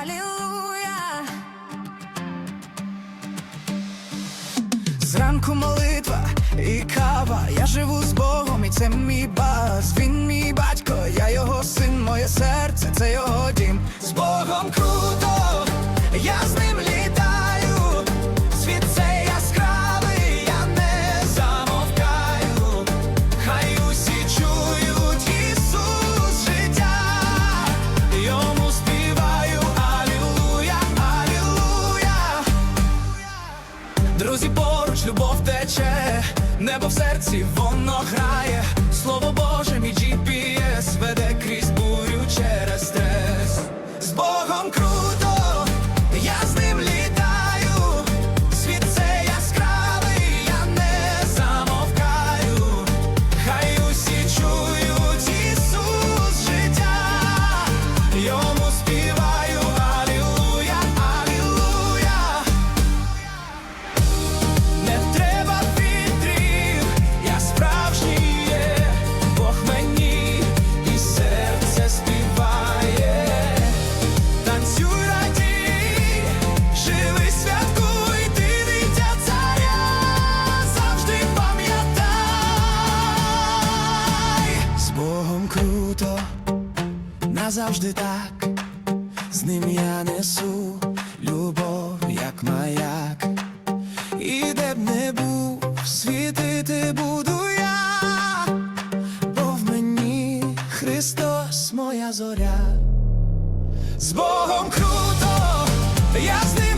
Алілуя. Зранку молитва і кава. Я живу з Богом, і це мій бас. Він мій батько, я його син, моє серце, це його дім. З Богом круто. любов тече, небо в серці воно грає. завжди так, з ним я несу любов, як маяк, і де б не був, світити буду я, бо в мені Христос, моя зоря, з Богом круто, я з ним